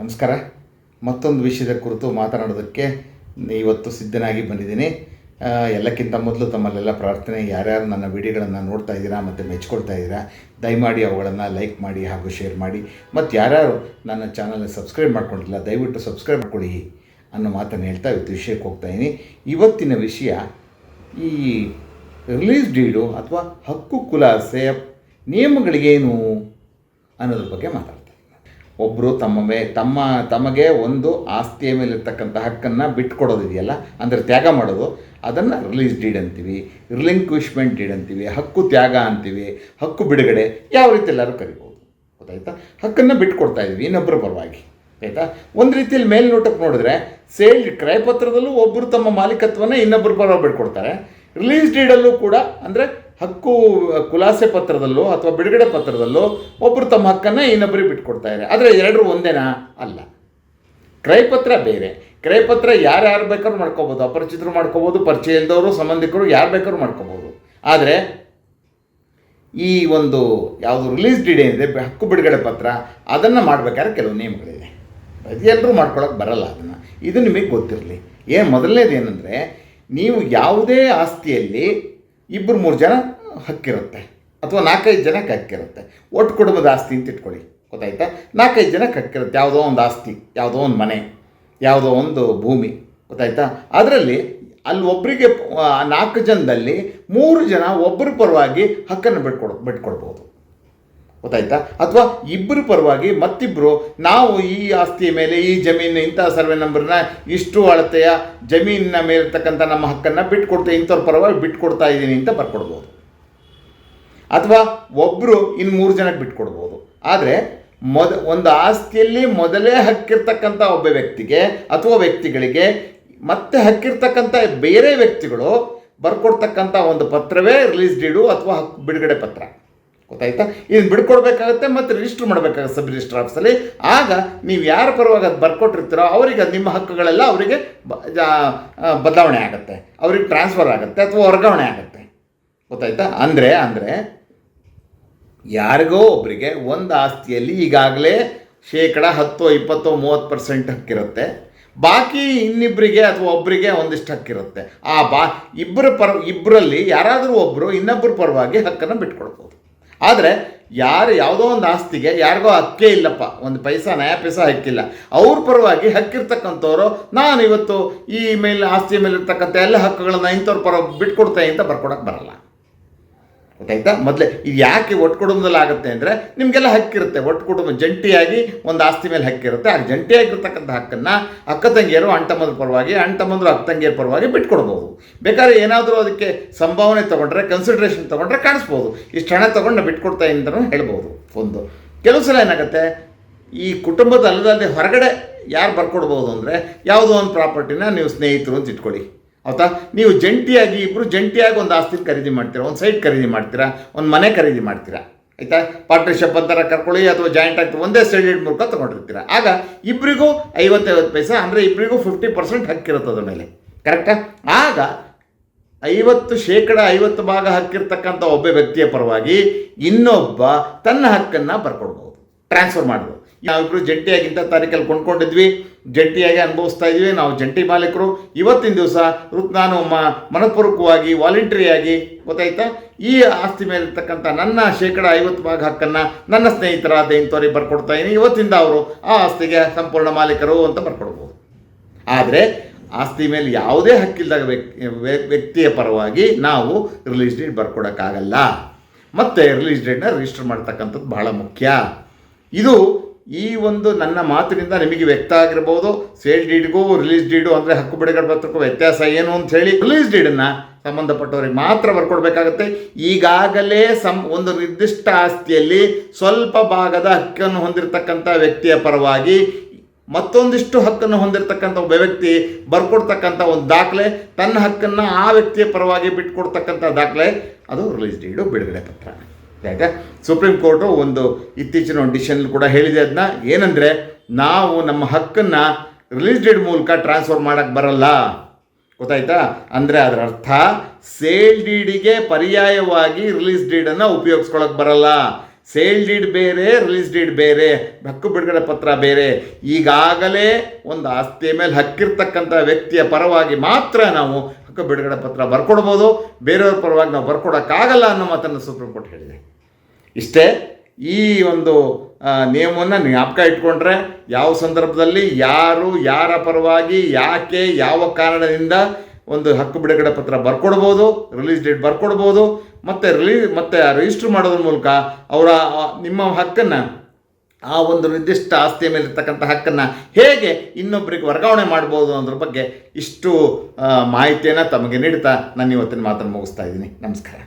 ನಮಸ್ಕಾರ. ಮತ್ತೊಂದು ವಿಷಯದ ಕುರಿತು ಮಾತನಾಡೋದಕ್ಕೆ ಇವತ್ತು ಸಿದ್ಧನಾಗಿ ಬಂದಿದ್ದೀನಿ. ಎಲ್ಲಕ್ಕಿಂತ ಮೊದಲು ತಮ್ಮಲ್ಲೆಲ್ಲ ಪ್ರಾರ್ಥನೆ, ಯಾರ್ಯಾರು ನನ್ನ ವಿಡಿಯೋಗಳನ್ನು ನೋಡ್ತಾ ಇದ್ದೀರಾ ಮತ್ತು ಮೆಚ್ಕೊಳ್ತಾ ಇದ್ದೀರಾ, ದಯಮಾಡಿ ಅವುಗಳನ್ನು ಲೈಕ್ ಮಾಡಿ ಹಾಗೂ ಶೇರ್ ಮಾಡಿ. ಮತ್ತು ಯಾರ್ಯಾರು ನನ್ನ ಚಾನಲ್ನ ಸಬ್ಸ್ಕ್ರೈಬ್ ಮಾಡ್ಕೊಂಡಿಲ್ಲ, ದಯವಿಟ್ಟು ಸಬ್ಸ್ಕ್ರೈಬ್ ಮಾಡ್ಕೊಳ್ಳಿ ಅನ್ನೋ ಮಾತನ್ನು ಹೇಳ್ತಾ ಇವತ್ತು ವಿಷಯಕ್ಕೆ ಹೋಗ್ತಾ ಇದ್ದೀನಿ. ಇವತ್ತಿನ ವಿಷಯ ಈ ರಿಲೀಸ್ ಡೀಡು ಅಥವಾ ಹಕ್ಕು ಖುಲಾಸೆಯ ನಿಯಮಗಳಿಗೇನು ಅನ್ನೋದ್ರ ಬಗ್ಗೆ ಮಾತಾಡ್ತಾರೆ ಒಬ್ಬರು ತಮ್ಮ ಮೇ, ತಮ್ಮ, ತಮಗೆ ಒಂದು ಆಸ್ತಿಯ ಮೇಲಿರ್ತಕ್ಕಂಥ ಹಕ್ಕನ್ನು ಬಿಟ್ಕೊಡೋದಿದೆಯಲ್ಲ, ಅಂದರೆ ತ್ಯಾಗ ಮಾಡೋದು, ಅದನ್ನು ರಿಲೀಸ್ ಡೀಡ್ ಅಂತೀವಿ ರಿಲಿಂಕ್ವಿಶ್ಮೆಂಟ್ ಡೀಡ್ ಅಂತೀವಿ, ಹಕ್ಕು ತ್ಯಾಗ ಅಂತೀವಿ, ಹಕ್ಕು ಬಿಡುಗಡೆ, ಯಾವ ರೀತಿ ಎಲ್ಲರೂ ಕರಿಬೋದು. ಗೊತ್ತಾಯ್ತಾ? ಹಕ್ಕನ್ನು ಬಿಟ್ಕೊಡ್ತಾ ಇದ್ದೀವಿ ಇನ್ನೊಬ್ಬರ ಪರವಾಗಿ. ಆಯಿತಾ? ಒಂದು ರೀತಿಯಲ್ಲಿ ಮೇಲ್ನೋಟಕ್ಕೆ ನೋಡಿದ್ರೆ ಸೇಲ್ ಕ್ರಯಪತ್ರದಲ್ಲೂ ಒಬ್ಬರು ತಮ್ಮ ಮಾಲೀಕತ್ವನ ಇನ್ನೊಬ್ಬರ ಪರವಾಗಿ ಬಿಟ್ಕೊಡ್ತಾರೆ. ರಿಲೀಸ್ ಡೀಡಲ್ಲೂ ಕೂಡ, ಅಂದರೆ ಹಕ್ಕು ಕುಲಾಸೆ ಪತ್ರದಲ್ಲೋ ಅಥವಾ ಬಿಡುಗಡೆ ಪತ್ರದಲ್ಲೋ ಒಬ್ಬರು ತಮ್ಮ ಹಕ್ಕನ್ನು ಇನ್ನೊಬ್ಬರಿಗೆ ಬಿಟ್ಕೊಡ್ತಾ ಇದ್ದಾರೆ ಆದರೆ ಎರಡರೂ ಒಂದೇನಾ? ಅಲ್ಲ. ಕ್ರಯಪತ್ರ ಬೇರೆ. ಕ್ರಯಪತ್ರ ಯಾರ್ಯಾರು ಬೇಕಾದ್ರೂ ಮಾಡ್ಕೋಬೋದು. ಅಪರಿಚಿತರು ಮಾಡ್ಕೋಬೋದು ಪರಿಚಯ ಇಲ್ಲದವರು ಸಂಬಂಧಿಕರು ಯಾರು ಬೇಕಾದ್ರೂ ಮಾಡ್ಕೋಬೋದು. ಆದರೆ ಈ ಒಂದು ಯಾವುದು ರಿಲೀಸ್ ಡೀಡ್ ಏನಿದೆ, ಹಕ್ಕು ಬಿಡುಗಡೆ ಪತ್ರ, ಅದನ್ನು ಮಾಡಬೇಕಾದ್ರೆ ಕೆಲವು ನಿಯಮಗಳಿದೆ ಎಲ್ಲರೂ ಮಾಡ್ಕೊಳಕ್ಕೆ ಬರಲ್ಲ ಅದನ್ನು. ಇದು ನಿಮಗೆ ಗೊತ್ತಿರಲಿ. ಏನು ಮೊದಲನೇದು ಏನಂದರೆ ನೀವು ಯಾವುದೇ ಆಸ್ತಿಯಲ್ಲಿ ಇಬ್ಬರು ಮೂರು ಜನ ಹಕ್ಕಿರುತ್ತೆ ಅಥವಾ ನಾಲ್ಕೈದು ಜನಕ್ಕೆ ಹಕ್ಕಿರುತ್ತೆ. ಒಟ್ಟು ಕುಟುಂಬದ ಆಸ್ತಿ ಅಂತ ಇಟ್ಕೊಳ್ಳಿ. ಗೊತ್ತಾಯ್ತಾ? ನಾಲ್ಕೈದು ಜನಕ್ಕೆ ಹಕ್ಕಿರುತ್ತೆ. ಯಾವುದೋ ಒಂದು ಆಸ್ತಿ, ಯಾವುದೋ ಒಂದು ಮನೆ, ಯಾವುದೋ ಒಂದು ಭೂಮಿ. ಗೊತ್ತಾಯ್ತಾ? ಅದರಲ್ಲಿ ಅಲ್ಲಿ ಒಬ್ಬರಿಗೆ ನಾಲ್ಕು ಜನದಲ್ಲಿ ಮೂರು ಜನ ಒಬ್ಬರ ಪರವಾಗಿ ಹಕ್ಕನ್ನು ಬಿಟ್ಕೊಡ್, ಬಿಟ್ಕೊಡ್ಬೋದು. ಗೊತ್ತಾಯ್ತಾ? ಅಥವಾ ಇಬ್ಬರು ಪರವಾಗಿ ಮತ್ತಿಬ್ಬರು ನಾವು ಈ ಆಸ್ತಿಯ ಮೇಲೆ, ಈ ಜಮೀನು ಇಂಥ ಸರ್ವೆ ನಂಬರ್ನ ಇಷ್ಟು ಅಳತೆಯ ಜಮೀನಿನ ಮೇಲಿರ್ತಕ್ಕಂಥ ನಮ್ಮ ಹಕ್ಕನ್ನು ಬಿಟ್ಕೊಡ್ತೇವೆ, ಇಂಥವ್ರ ಪರವಾಗಿ ಬಿಟ್ಕೊಡ್ತಾ ಇದ್ದೀನಿ ಅಂತ ಬರ್ಕೊಡ್ಬೋದು. ಅಥವಾ ಒಬ್ಬರು ಇನ್ನು ಮೂರು ಜನಕ್ಕೆ ಬಿಟ್ಕೊಡ್ಬೋದು. ಆದರೆ ಮೊದ, ಒಂದು ಆಸ್ತಿಯಲ್ಲಿ ಮೊದಲೇ ಹಕ್ಕಿರ್ತಕ್ಕಂಥ ಒಬ್ಬ ವ್ಯಕ್ತಿಗೆ ಅಥವಾ ವ್ಯಕ್ತಿಗಳಿಗೆ ಮತ್ತೆ ಹಕ್ಕಿರ್ತಕ್ಕಂಥ ಬೇರೆ ವ್ಯಕ್ತಿಗಳು ಬರ್ಕೊಡ್ತಕ್ಕಂಥ ಒಂದು ಪತ್ರವೇ ರಿಲೀಸ್ ಡೀಡು ಅಥವಾ ಹಕ್ಕು ಬಿಡುಗಡೆ ಪತ್ರ. ಗೊತ್ತಾಯ್ತಾ? ಇದನ್ನು ಬಿಡ್ಕೊಡ್ಬೇಕಾಗತ್ತೆ ಮತ್ತು ರಿಜಿಸ್ಟರ್ ಮಾಡಬೇಕಾಗುತ್ತೆ ಸಬ್ ರಿಜಿಸ್ಟರ್ ಆಫೀಸಲ್ಲಿ ಆಗ ನೀವು ಯಾರ ಪರವಾಗಿ ಅದು ಬರ್ಕೊಟ್ಟಿರ್ತೀರೋ ಅವರಿಗೆ ನಿಮ್ಮ ಹಕ್ಕುಗಳೆಲ್ಲ ಅವರಿಗೆ ಬದಲಾವಣೆ ಆಗುತ್ತೆ. ಅವ್ರಿಗೆ ಟ್ರಾನ್ಸ್ಫರ್ ಆಗುತ್ತೆ ಅಥವಾ ವರ್ಗಾವಣೆ ಆಗುತ್ತೆ. ಗೊತ್ತಾಯ್ತಾ? ಅಂದರೆ ಅಂದರೆ ಯಾರಿಗೋ ಒಬ್ಬರಿಗೆ ಒಂದು ಆಸ್ತಿಯಲ್ಲಿ ಈಗಾಗಲೇ ಶೇಕಡ ಹತ್ತು, ಇಪ್ಪತ್ತು, ಮೂವತ್ತು ಪರ್ಸೆಂಟ್ ಹಕ್ಕಿರುತ್ತೆ. ಬಾಕಿ ಇನ್ನಿಬ್ಬರಿಗೆ ಅಥವಾ ಒಬ್ಬರಿಗೆ ಒಂದಿಷ್ಟು ಹಕ್ಕಿರುತ್ತೆ. ಆ ಬಾ ಇಬ್ಬರ ಪರ ಇಬ್ಬರಲ್ಲಿ ಯಾರಾದರೂ ಒಬ್ಬರು ಇನ್ನೊಬ್ಬರ ಪರವಾಗಿ ಹಕ್ಕನ್ನು ಬಿಟ್ಕೊಡ್ಬೋದು. ಆದರೆ ಯಾರು ಯಾವುದೋ ಒಂದು ಆಸ್ತಿಗೆ ಯಾರಿಗೋ ಹಕ್ಕೇ ಇಲ್ಲಪ್ಪ, ಒಂದು ಪೈಸಾ, ನಯ ಪೈಸಾ ಹಕ್ಕಿಲ್ಲ. ಅವ್ರ ಪರವಾಗಿ ಹಕ್ಕಿರ್ತಕ್ಕಂಥವ್ರು ನಾನು ಇವತ್ತು ಈ ಮೇಲೆ, ಆಸ್ತಿಯ ಮೇಲೆ ಇರ್ತಕ್ಕಂಥ ಎಲ್ಲ ಹಕ್ಕುಗಳನ್ನು ಇಂಥವ್ರ ಪರ ಬಿಟ್ಕೊಡ್ತೇನೆ ಅಂತ ಬರ್ಕೊಡಕ್ಕೆ ಬರಲ್ಲ. ಗೊತ್ತಾಯ್ತಾ ಮೊದಲೇ, ಇದು ಯಾಕೆ ಒಟ್ಟು ಕುಟುಂಬದಲ್ಲಿ ಆಗುತ್ತೆ ಅಂದರೆ, ನಿಮಗೆಲ್ಲ ಹಕ್ಕಿರುತ್ತೆ, ಒಟ್ಟು ಕುಟುಂಬ ಜಂಟಿಯಾಗಿ ಒಂದು ಆಸ್ತಿ ಮೇಲೆ ಹಕ್ಕಿರುತ್ತೆ. ಆ ಜಂಟಿಯಾಗಿರ್ತಕ್ಕಂಥ ಹಕ್ಕನ್ನು ಅಕ್ಕ ತಂಗಿಯರು ಅಣ್ಣ ಪರವಾಗಿ ಅಂಟಮಂದರು ಅಕ್ಕ ತಂಗಿಯರ ಪರವಾಗಿ ಬಿಟ್ಕೊಡ್ಬೋದು. ಬೇಕಾದ್ರೆ ಏನಾದರೂ ಅದಕ್ಕೆ ಸಂಭಾವನೆ ತೊಗೊಂಡ್ರೆ ಕನ್ಸಿಡ್ರೇಷನ್ ತೊಗೊಂಡ್ರೆ ಕಾಣಿಸ್ಬೋದು. ಇಷ್ಟು ಹಣ ತೊಗೊಂಡು ಬಿಟ್ಕೊಡ್ತಾ ಅಂತಲೂ ಹೇಳ್ಬೋದು. ಒಂದು. ಕೆಲವು ಸಲ ಏನಾಗುತ್ತೆ, ಈ ಕುಟುಂಬದ ಅಲ್ಲದಲ್ಲದೆ ಹೊರಗಡೆ ಯಾರು ಬರ್ಕೊಡ್ಬೋದು ಅಂದರೆ, ಯಾವುದೋ ಒಂದು ಪ್ರಾಪರ್ಟಿನ ನೀವು ಸ್ನೇಹಿತರು ಅಂತ ಇಟ್ಕೊಳ್ಳಿ. ಹೌದಾ? ನೀವು ಜಂಟಿಯಾಗಿ ಇಬ್ಬರು ಜಂಟಿಯಾಗಿ ಒಂದು ಆಸ್ತಿ ಖರೀದಿ ಮಾಡ್ತೀರಾ, ಒಂದು ಸೈಟ್ ಖರೀದಿ ಮಾಡ್ತೀರಾ, ಒಂದು ಮನೆ ಖರೀದಿ ಮಾಡ್ತೀರಾ, ಆಯಿತಾ? ಪಾರ್ಟ್ನರ್ಶಿಪ್ ಅಂತಾರ ಕರ್ಕೊಳ್ಳಿ, ಅಥವಾ ಜಾಯಿಂಟ್ ಆಗ್ತದೆ ಒಂದೇ ಸೈಡೆಡ್ ಮೂಲಕ ತೊಗೊಂಡಿರ್ತೀರ. ಆಗ ಇಬ್ಬರಿಗೂ ಐವತ್ತೈವತ್ತು ಪೈಸಾ, ಅಂದರೆ ಇಬ್ಬರಿಗೂ ಫಿಫ್ಟಿ ಪರ್ಸೆಂಟ್ ಹಕ್ಕಿರುತ್ತೆ ಅದ್ರ ಮೇಲೆ. ಕರೆಕ್ಟಾ? ಆಗ ಐವತ್ತು ಶೇಕಡ, ಐವತ್ತು ಭಾಗ ಹಕ್ಕಿರ್ತಕ್ಕಂಥ ಒಬ್ಬ ವ್ಯಕ್ತಿಯ ಪರವಾಗಿ ಇನ್ನೊಬ್ಬ ತನ್ನ ಹಕ್ಕನ್ನು ಬರ್ಕೊಡ್ಬೋದು, ಟ್ರಾನ್ಸ್ಫರ್ ಮಾಡ್ಬೋದು. ನಾವಿಬ್ಬರು ಜಂಟಿಯಾಗಿ ಇಂಥ ತಾರೀಕಲ್ಲಿ ಕೊಂಡ್ಕೊಂಡಿದ್ವಿ. ಜಂಟಿಯಾಗಿ ಅನುಭವಿಸ್ತಾ ಇದ್ವಿ. ನಾವು ಜಂಟಿ ಮಾಲೀಕರು. ಇವತ್ತಿನ ದಿವಸ ನಾನು ಮನಪೂರ್ವಕವಾಗಿ ವಾಲಂಟ್ರಿಯಾಗಿ ಗೊತ್ತಾಯ್ತಾ? ಈ ಆಸ್ತಿ ಮೇಲೆ ಇರ್ತಕ್ಕಂಥ ನನ್ನ ಶೇಕಡ ಐವತ್ತು ಭಾಗ ಹಕ್ಕನ್ನು ನನ್ನ ಸ್ನೇಹಿತರಾದ ಇಂಥವ್ರಿಗೆ ಬರ್ಕೊಡ್ತಾ ಇದ್ದೀನಿ ಇವತ್ತಿಂದ ಅವರು ಆ ಆಸ್ತಿಗೆ ಸಂಪೂರ್ಣ ಮಾಲೀಕರು ಅಂತ ಬರ್ಕೊಡ್ಬೋದು. ಆದರೆ ಆಸ್ತಿ ಮೇಲೆ ಯಾವುದೇ ಹಕ್ಕಿಲ್ಲದ ವ್ಯಕ್ತಿ ವ್ಯ- ವ್ಯಕ್ತಿಯ ಪರವಾಗಿ ನಾವು ರಿಲೀಸ್ ಡೇಟ್ ಬರ್ಕೊಡೋಕ್ಕಾಗಲ್ಲ. ಮತ್ತು ರಿಲೀಸ್ ಡೇಟ್ನ ರಿಜಿಸ್ಟರ್ ಮಾಡ್ತಕ್ಕಂಥದ್ದು ಬಹಳ ಮುಖ್ಯ. ಇದು ಈ ಒಂದು ನನ್ನ ಮಾತಿನಿಂದ ನಿಮಗೆ ವ್ಯಕ್ತ ಆಗಿರ್ಬೋದು. ಸೇಲ್ ಡೀಡ್ಗೂ ರಿಲೀಸ್ ಡೀಡು ಅಂದರೆ ಹಕ್ಕು ಬಿಡುಗಡೆ ಪತ್ರಕ್ಕೂ ವ್ಯತ್ಯಾಸ ಏನು ಅಂತ ಹೇಳಿ ರಿಲೀಸ್ ಡೀಡನ್ನು ಸಂಬಂಧಪಟ್ಟವರಿಗೆ ಮಾತ್ರ ಬರ್ಕೊಡ್ಬೇಕಾಗತ್ತೆ. ಈಗಾಗಲೇ ಸಂ ಒಂದು ನಿರ್ದಿಷ್ಟ ಆಸ್ತಿಯಲ್ಲಿ ಸ್ವಲ್ಪ ಭಾಗದ ಹಕ್ಕನ್ನು ಹೊಂದಿರತಕ್ಕಂಥ ವ್ಯಕ್ತಿಯ ಪರವಾಗಿ ಮತ್ತೊಂದಿಷ್ಟು ಹಕ್ಕನ್ನು ಹೊಂದಿರತಕ್ಕಂಥ ಒಬ್ಬ ವ್ಯಕ್ತಿ ಬರ್ಕೊಡ್ತಕ್ಕಂಥ ಒಂದು ದಾಖಲೆ, ತನ್ನ ಹಕ್ಕನ್ನು ಆ ವ್ಯಕ್ತಿಯ ಪರವಾಗಿ ಬಿಟ್ಕೊಡ್ತಕ್ಕಂಥ ದಾಖಲೆ, ಅದು ರಿಲೀಸ್ ಡೀಡು ಬಿಡುಗಡೆ ಪತ್ರ. ಆಯಿತಾ ಸುಪ್ರೀಂ ಕೋರ್ಟು ಒಂದು ಇತ್ತೀಚಿನ ಒಂದು ಡಿಸಿಷನ್ ಕೂಡ ಹೇಳಿದೆ. ಅದನ್ನ ಏನಂದರೆ, ನಾವು ನಮ್ಮ ಹಕ್ಕನ್ನು ರಿಲೀಸ್ ಡೀಡ್ ಮೂಲಕ ಟ್ರಾನ್ಸ್ಫರ್ ಮಾಡೋಕ್ಕೆ ಬರಲ್ಲ. ಗೊತ್ತಾಯ್ತಾ? ಅಂದರೆ ಅದರ ಅರ್ಥ ಸೇಲ್ ಡೀಡಿಗೆ ಪರ್ಯಾಯವಾಗಿ ರಿಲೀಸ್ ಡೀಡನ್ನು ಉಪಯೋಗಿಸ್ಕೊಳಕ್ಕೆ ಬರಲ್ಲ. ಸೇಲ್ ಡೀಡ್ ಬೇರೆ ರಿಲೀಸ್ ಡೀಡ್ ಬೇರೆ, ಹಕ್ಕು ಬಿಡುಗಡೆ ಪತ್ರ ಬೇರೆ. ಈಗಾಗಲೇ ಒಂದು ಆಸ್ತಿಯ ಮೇಲೆ ಹಕ್ಕಿರ್ತಕ್ಕಂಥ ವ್ಯಕ್ತಿಯ ಪರವಾಗಿ ಮಾತ್ರ ನಾವು ಹಕ್ಕು ಬಿಡುಗಡೆ ಪತ್ರ ಬರ್ಕೊಡ್ಬೋದು, ಬೇರೆಯವ್ರ ಪರವಾಗಿ ನಾವು ಬರ್ಕೊಡೋಕ್ಕಾಗಲ್ಲ ಅನ್ನೋ ಮಾತನ್ನು ಸುಪ್ರೀಂ ಕೋರ್ಟ್ ಹೇಳಿದೆ. ಇಷ್ಟೇ ಈ ಒಂದು ನಿಯಮವನ್ನು ಜ್ಞಾಪಕ ಇಟ್ಕೊಂಡ್ರೆ ಯಾವ ಸಂದರ್ಭದಲ್ಲಿ ಯಾರು, ಯಾರ ಪರವಾಗಿ, ಯಾಕೆ, ಯಾವ ಕಾರಣದಿಂದ ಒಂದು ಹಕ್ಕು ಬಿಡುಗಡೆ ಪತ್ರ ಬರ್ಕೊಡ್ಬೋದು ರಿಲೀಸ್ ಡೇಟ್ ಬರ್ಕೊಡ್ಬೋದು, ಮತ್ತು ರಿಲೀಸ್ ಮತ್ತು ರಿಜಿಸ್ಟ್ರ್ ಮಾಡೋದ್ರ ಮೂಲಕ ಅವರ ನಿಮ್ಮ ಹಕ್ಕನ್ನು ಆ ಒಂದು ನಿರ್ದಿಷ್ಟ ಆಸ್ತಿಯ ಮೇಲೆ ಇರ್ತಕ್ಕಂಥ ಹಕ್ಕನ್ನು ಹೇಗೆ ಇನ್ನೊಬ್ಬರಿಗೆ ವರ್ಗಾವಣೆ ಮಾಡ್ಬೋದು ಅನ್ನೋದ್ರ ಬಗ್ಗೆ ಇಷ್ಟು ಮಾಹಿತಿಯನ್ನು ತಮಗೆ ನೀಡ್ತಾ ನಾನು ಇವತ್ತಿನ ಮಾತನ್ನು ಮುಗಿಸ್ತಾ ಇದ್ದೀನಿ. ನಮಸ್ಕಾರ.